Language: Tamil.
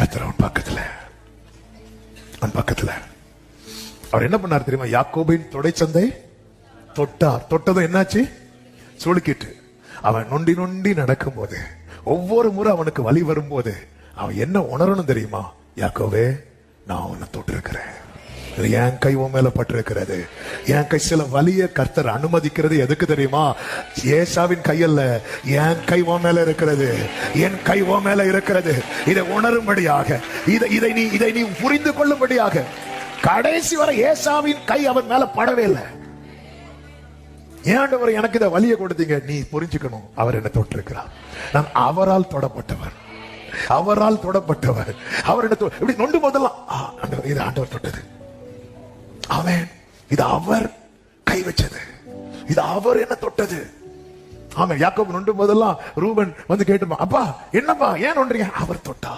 கத்தர் அவன் பக்கத்துல. அவன் பக்கத்துல. அவர் என்ன பண்ணார் தெரியுமா? யாக்கோபின் தொடைச்சந்தை தொட்டார். தொட்டதும் என்னாச்சு? சுளுக்கிட்டு. அவன் நொண்டி நொண்டி நடக்கும் போது ஒவ்வொரு முறை அவனுக்கு வழி வரும்போது அவன் என்ன உணரணும் தெரியுமா? யாக்கோவே நான் உன்னை தொட்டிருக்கிறேன். என் கை உன் மேல பட்டிருக்கிறது. என் கை சில வலிய கர்த்தர் அனுமதிக்கிறது எதுக்கு தெரியுமா? ஏசாவின் கையல்ல என் கை உன் மேல இருக்கிறது. என் கை உன் மேல இருக்கிறது. இதை உணரும்படியாக இதை இதை நீ இதை நீ புரிந்து கொள்ளும்படியாக கடைசி வரை ஏசாவின் கை அவன் மேல படவே இல்லை. ஏன்டவர் எனக்கு இதை வலிய கொடுத்தீங்க? நீ புரிஞ்சுக்கணும் அவர் என்ன தொட்டிருக்கிறார். நான் அவரால் தொடப்பட்டவர். அவரால் தொடப்பட்டவர். அவர் என்ன இப்படி நொண்டு போதெல்லாம் இது ஆண்டவர் தொட்டது. அவன் இது அவர் கை வச்சது. இது அவர் என்ன தொட்டது? ஆமா யாக்கோபு நொண்டும் போதெல்லாம் ரூபன் வந்து கேட்டுமா அப்பா என்னப்பா ஏன் நொன்றீங்க அவர் தொட்டா